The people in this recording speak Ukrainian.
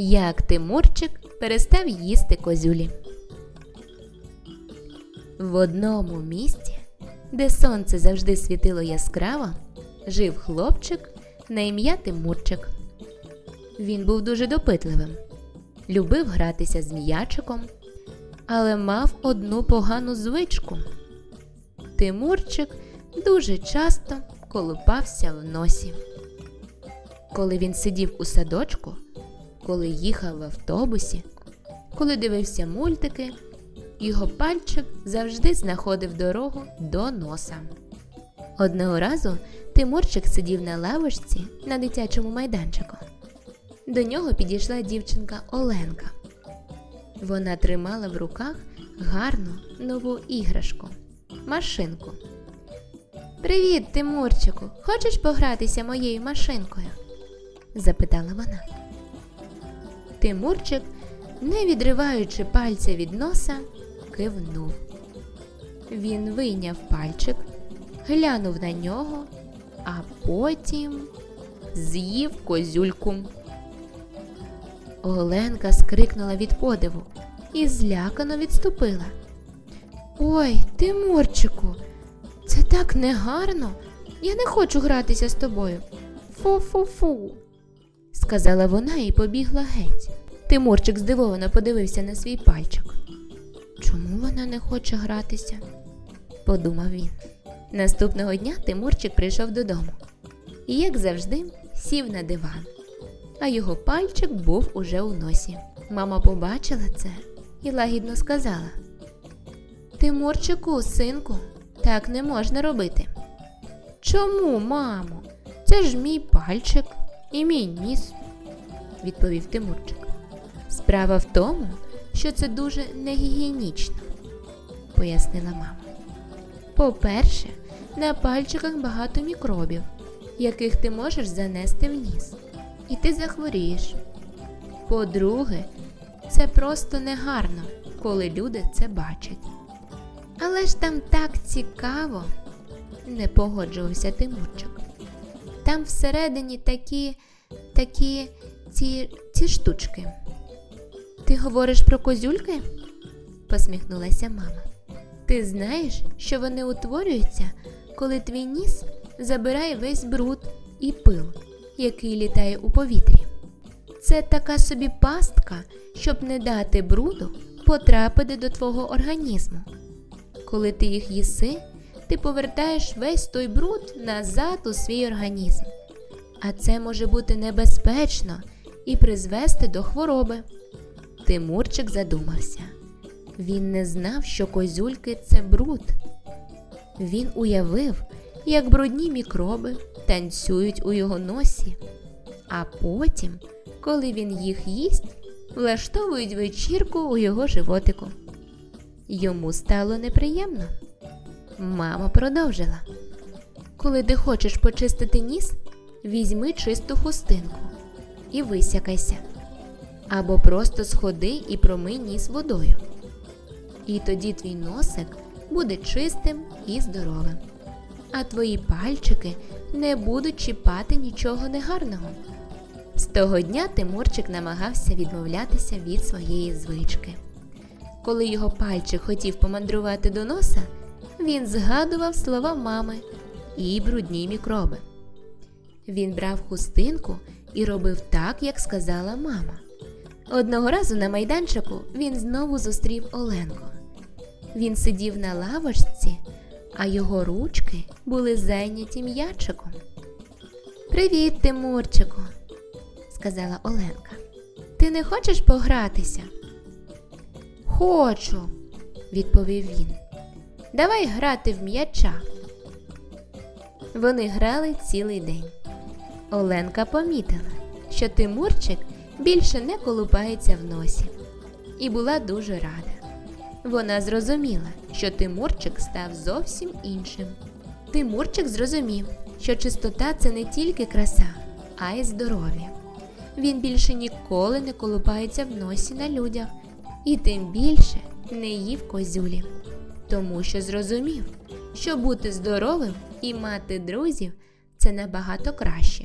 Як Тимурчик перестав їсти козюлі. В одному місті, де сонце завжди світило яскраво, жив хлопчик на ім'я Тимурчик. Він був дуже допитливим, любив гратися з м'ячиком, але мав одну погану звичку. Тимурчик дуже часто колупався в носі. Коли він сидів у садочку, коли їхав в автобусі, коли дивився мультики, його пальчик завжди знаходив дорогу до носа. Одного разу Тимурчик сидів на лавочці на дитячому майданчику. До нього підійшла дівчинка Оленка. Вона тримала в руках гарну нову іграшку машинку. Привіт, Тимурчику! Хочеш погратися моєю машинкою? запитала вона. Тимурчик, не відриваючи пальця від носа, кивнув. Він вийняв пальчик, глянув на нього, а потім з'їв козюльку. Оленка скрикнула від подиву і злякано відступила. Ой, Тимурчику, це так негарно. Я не хочу гратися з тобою. Фу-фу-фу, сказала вона і побігла геть. Тимурчик здивовано подивився на свій пальчик. Чому вона не хоче гратися? подумав він. Наступного дня Тимурчик прийшов додому і, як завжди, сів на диван, а його пальчик був уже у носі. Мама побачила це і лагідно сказала: Тимурчику, синку, так не можна робити. Чому, мамо? Це ж мій пальчик і мій ніс, відповів Тимурчик. Справа в тому, що це дуже негігієнічно, пояснила мама. По-перше, на пальчиках багато мікробів, яких ти можеш занести в ніс, і ти захворієш. По-друге, це просто негарно, коли люди це бачать. Але ж там так цікаво, не погоджувався Тимурчик. Там всередині такі, такі ці, ці штучки. Ти говориш про козюльки? посміхнулася мама. Ти знаєш, що вони утворюються, коли твій ніс забирає весь бруд і пил, який літає у повітрі. Це така собі пастка, щоб не дати бруду потрапити до твого організму. Коли ти їх їси, ти повертаєш весь той бруд назад у свій організм. А це може бути небезпечно і призвести до хвороби. Тимурчик задумався. Він не знав, що козюльки це бруд. Він уявив, як брудні мікроби танцюють у його носі, а потім, коли він їх їсть, влаштовують вечірку у його животику. Йому стало неприємно. Мама продовжила. Коли ти хочеш почистити ніс, візьми чисту хустинку і висякайся. Або просто сходи і промий ніс водою. І тоді твій носик буде чистим і здоровим. А твої пальчики не будуть чіпати нічого негарного. З того дня Тимурчик намагався відмовлятися від своєї звички. Коли його пальчик хотів помандрувати до носа, він згадував слова мами і брудні мікроби. Він брав хустинку і робив так, як сказала мама. Одного разу на майданчику він знову зустрів Оленку. Він сидів на лавочці, а його ручки були зайняті м'ячиком. Привіт, Тимурчику, сказала Оленка. Ти не хочеш погратися? Хочу, відповів він. Давай грати в м'яча. Вони грали цілий день. Оленка помітила, що Тимурчик більше не колупається в носі, і була дуже рада. Вона зрозуміла, що Тимурчик став зовсім іншим. Тимурчик зрозумів, що чистота це не тільки краса, а й здоров'я. Він більше ніколи не колупається в носі на людях і тим більше не їв козюлі, тому що зрозумів, що бути здоровим і мати друзів це набагато краще,